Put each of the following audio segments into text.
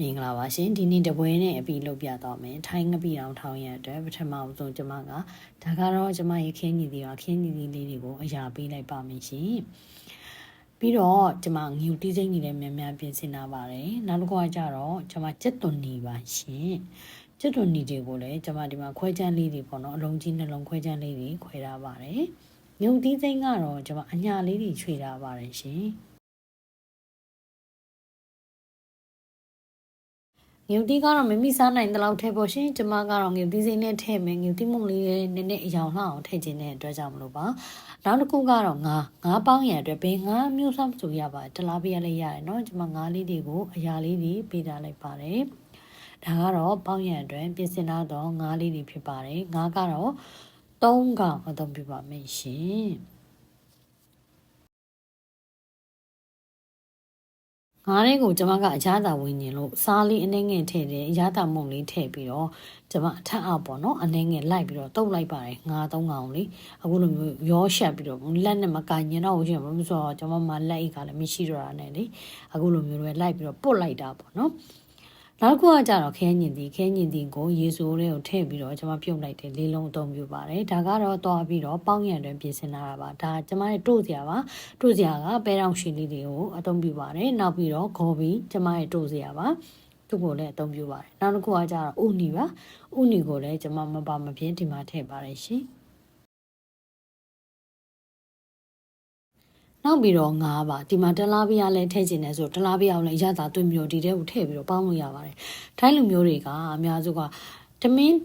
မင်္ဂလာပါရှင်ဒီနေ့တပွဲနဲ့အပြီးလုပ်ပြတော့မယ်ထိုင်းငပိတောင်ထောင်းရအတွက်ပထမအဆုံးကျွန်မကဒါကတော့ကျွန်မရဲ့ခင်းညီတီပါခင်းညီတီလေးတွေကိုအရာပေးလိုက်ပါမယ်ရှင်ပြီးတော့ကျွန်မငူတီးစိမ့်နေလည်းများများပြင်ဆင်လာပါတယ်နောက်တစ်ခုကကြတော့ကျွန်မစက်သွန်နေပါရှင်စက်သွန်နေတွေကိုလည်းကျွန်မဒီမှာခွဲချမ်းလေးတွေပေါ့နော်အလုံးကြီးနှလုံးခွဲချမ်းလေးတွေခွဲထားပါတယ်ငူတီးစိမ့်ကတော့ကျွန်မအညာလေးတွေခြွေထားပါတယ်ရှင် ငြုပ်တီးကတော့မမိစားနိုင်တဲ့လောက်ထည့်ဖို့ရှင်ကျမကတော့ငြုပ်တီးစိမ့်နဲ့ထည့်မယ်ငြုပ်တီးမုံလေးနဲ့နည်းနည်းအယောင်လှအောင်ထည့်ခြင်းတဲ့အတွက်ကြောင့်မလို့ပါနောက်တစ်ခုကတော့ငါငါးပေါင်းရံအတွက်ဘယ်ငါးမျိုးစားဆိုရပါတလားပေးရလေးရတယ်เนาะကျမငါးလေးတွေကိုအရာလေးတွေပေးထားလိုက်ပါတယ်ဒါကတော့ပေါင်းရံအတွက်ပြင်ဆင်ထားတော့ငါးလေးတွေဖြစ်ပါတယ်ငါးကတော့၃ကောင်အသုံးပြပါမယ်ရှင် ငါးလေးကိုကျွန်မကအရသာဝင်ញင်လို့စားလေးအနှဲငယ်ထည့်တယ်အရသာမုံလေးထည့်ပြီးတော့ကျွန်မအထက်အောက်ပေါ့နော်အနှဲငယ်လိုက်ပြီးတော့တုပ်လိုက်ပါတယ်ငါးသုံးကောင်လေးအခုလိုမျိုးရောရှက်ပြီးတော့လက်နဲ့မကင်ញင်တော့ဘူးချင်းဘာလို့ဆိုတော့ကျွန်မမလက်အိတ်ကလည်းမရှိတော့တာနဲ့လေအခုလိုမျိုးတွေလိုက်ပြီးတော့ပုတ်လိုက်တာပေါ့နော် နောက်တစ်ခုကကြတော့ခဲညင်တီခဲညင်တီကိုရေစိုးလေးကိုထည့်ပြီးတော့ကျွန်မပြုတ်လိုက်တယ်လေးလုံးအသုံးပြုပါတယ်ဒါကတော့တွားပြီးတော့ပေါင်းရံတွင်ပြင်ဆင်လာတာပါဒါကျွန်မရဲ့တို့စရာပါတို့စရာကပဲတောင်ရှင်လေးတွေကိုအသုံးပြုပါတယ်နောက်ပြီးတော့ဂေါ်ဘီကျွန်မရဲ့တို့စရာပါသူ့ကိုလည်းအသုံးပြုပါတယ်နောက်တစ်ခုကကြတော့ဥနီပါဥနီကိုလည်းကျွန်မမပါမပြင်းဒီမှာထည့်ပါတယ်ရှင် နောက်ပြီးတော့ငါးပါဒီမှာတလားပြားလည်းထည့်ခြင်းနဲ့ဆိုတလားပြားကိုလည်းအရသာသွင်းပြီးတော့ဒီထဲကိုထည့်ပြီးတော့ပေါင်းလို့ရပါတယ်ထိုင်းလူမျိုးတွေကအများစုကတမင်း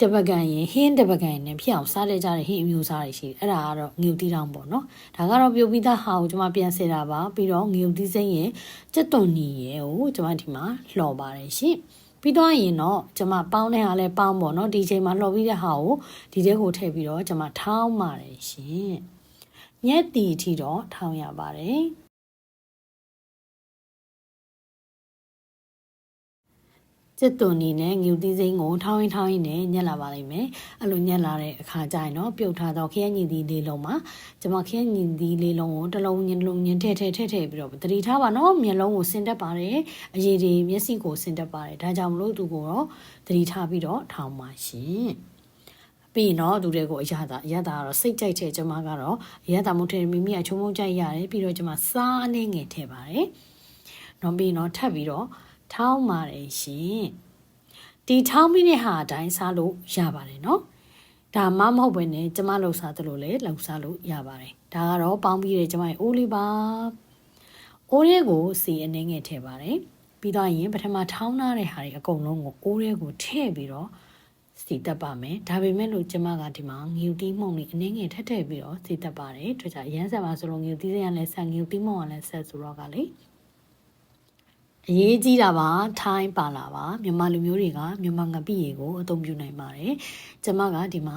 တပကံရင်ဟင်းတပကံရင်နဲ့ဖြစ်အောင်စားလိုက်ကြတဲ့ဟင်းအမျိုးစားတွေရှိတယ်အဲ့ဒါကတော့ငြုပ်တီတောင်ပေါ့နော်ဒါကတော့ပြုတ်ပြီးသားဟာကိုကျွန်မပြန်စေတာပါပြီးတော့ငြုပ်တီစိမ့်ရင်စက်သွန်နီရဲ့ကိုကျွန်မဒီမှာလှော်ပါတယ်ရှင်ပြီးတော့ရင်တော့ကျွန်မပေါင်းတဲ့ဟာလဲပေါင်းပေါ့နော်ဒီချိန်မှာလှော်ပြီးတဲ့ဟာကိုဒီထဲကိုထည့်ပြီးတော့ကျွန်မထောင်းပါတယ်ရှင် ညက်တီအထိတော့ထောင်းရပါတယ်စစ်သွန်နေနဲ့ငူတီးစိမ့်ကိုထောင်းရင်ထောင်းရင်နဲ့ညက်လာပါလိမ့်မယ်အဲ့လိုညက်လာတဲ့အခါကျရင်တော့ပြုတ်ထားတော့ခရညင်ဒီလေးလုံးမှာကျွန်မခရညင်ဒီလေးလုံးကိုတစ်လုံးညင်လုံးညင်ထည့်ထည့်ထည့်ထည့်ပြီးတော့တတိထားပါနော်မျက်လုံးကိုဆင်တက်ပါတယ်အရည်ဒီမျက်စိကိုဆင်တက်ပါတယ်ဒါကြောင့်မလို့သူကိုတော့တတိထားပြီးတော့ထောင်းပါရှင် ပြီးရင်တော့သူတွေကိုအရသာအရသာကတော့စိတ်ကြိုက်တဲ့ကျွန်မကတော့အရသာမုတ်ထဲမိမိအချုံမုံကြိုက်ရတယ်ပြီးတော့ကျွန်မစားအနေငယ်ထည့်ပါတယ်နောက်ပြီးတော့ထပ်ပြီးတော့ထောင်းပါတယ်ရှင်ဒီထောင်းပြီးတဲ့ဟာအတိုင်းစားလို့ရပါတယ်နော်ဒါမှမဟုတ်ဘဲနဲ့ကျမလှုပ်စားသလိုလည်းလှုပ်စားလို့ရပါတယ်ဒါကတော့ပေါင်းပြီးတဲ့ကျမရဲ့အိုးလေးပါအိုးလေးကိုစီအနေငယ်ထည့်ပါတယ်ပြီးတော့ရင်ပထမထောင်းထားတဲ့ဟာတွေအကုန်လုံးကိုအိုးလေးကိုထည့်ပြီးတော့ စီတက်ပါမယ်ဒါပေမဲ့လို့ကျမကဒီမှာငယူတီးမှုန့်လေးအနေငယ်ထက်ထည့်ပြီးတော့စီတက်ပါတယ်တွေ့ကြရမ်းဆက်ပါဆိုလို့ငယူတီးစရလည်းဆက်ငယူတီးမှုန့်ကလည်းဆက်ဆိုတော့ကလေအရေးကြီးတာပါထိုင်းပါလာပါမြန်မာလူမျိုးတွေကမြန်မာငပိရေကိုအသုံးပြုနိုင်ပါတယ်ကျမကဒီမှာ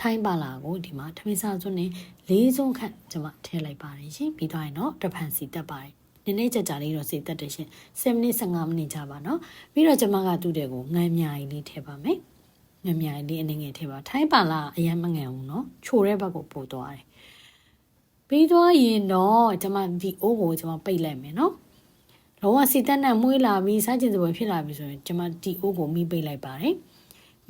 ထိုင်းပါလာကိုဒီမှာထမင်းစားစွန်းနဲ့လေးစုံခန့်ကျမထည့်လိုက်ပါတယ်ရှင်ပြီးသွားရင်တော့တဖန်စီတက်ပါတယ်နည်းနည်းကြကြလေးတော့စီတက်တယ်ရှင်7မိနစ်15မိနစ်ကြာပါနော်ပြီးတော့ကျမကသူ့တဲ့ကိုငံမြာကြီးလေးထည့်ပါမယ် ငံမြာကြီးလေးအနေငယ်ထည့်ပါထိုင်းပါလာအရင်မငံဘူးနော်ချိုတဲ့ဘက်ကိုပို့သွားတယ်ပြီးသွားရင်တော့ကျမဒီအိုးကိုကျမပိတ်လိုက်မယ်နော်လုံးဝစီတက်နဲ့မွေးလာပြီးစားကျင်စပွဲဖြစ်လာပြီဆိုရင်ကျမဒီအိုးကိုမိပိတ်လိုက်ပါတယ်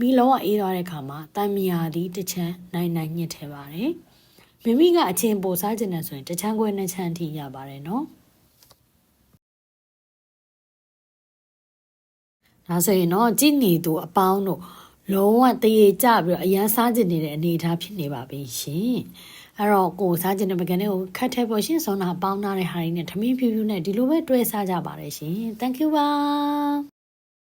မိလုံးဝအေးသွားတဲ့ခါမှာတန်မြာဒီတစ်ချမ်းနိုင်နိုင်ညှစ်ထဲပါတယ်မိမိကအချင်းပိုစားကျင်တယ်ဆိုရင်တစ်ချမ်းခွဲနှစ်ချမ်းထိရပါတယ်နော်ဒါဆိုရင်တော့ကြည်နေသူအပေါင်းတို့ လုံးဝတရေကြပြီးတော့အရန်စားကျင်နေတဲ့အနေအထားဖြစ်နေပါပြီရှင်အဲ့တော့ကိုစားကျင်တဲ့ပကံလေးကိုခတ်ထဲပေါ်ရှင်စောနာပေါင်းထားတဲ့ဟာတွေနဲ့ထမင်းဖြူဖြူနဲ့ဒီလိုပဲတွဲစားကြပါတယ်ရှင် thank you ပါ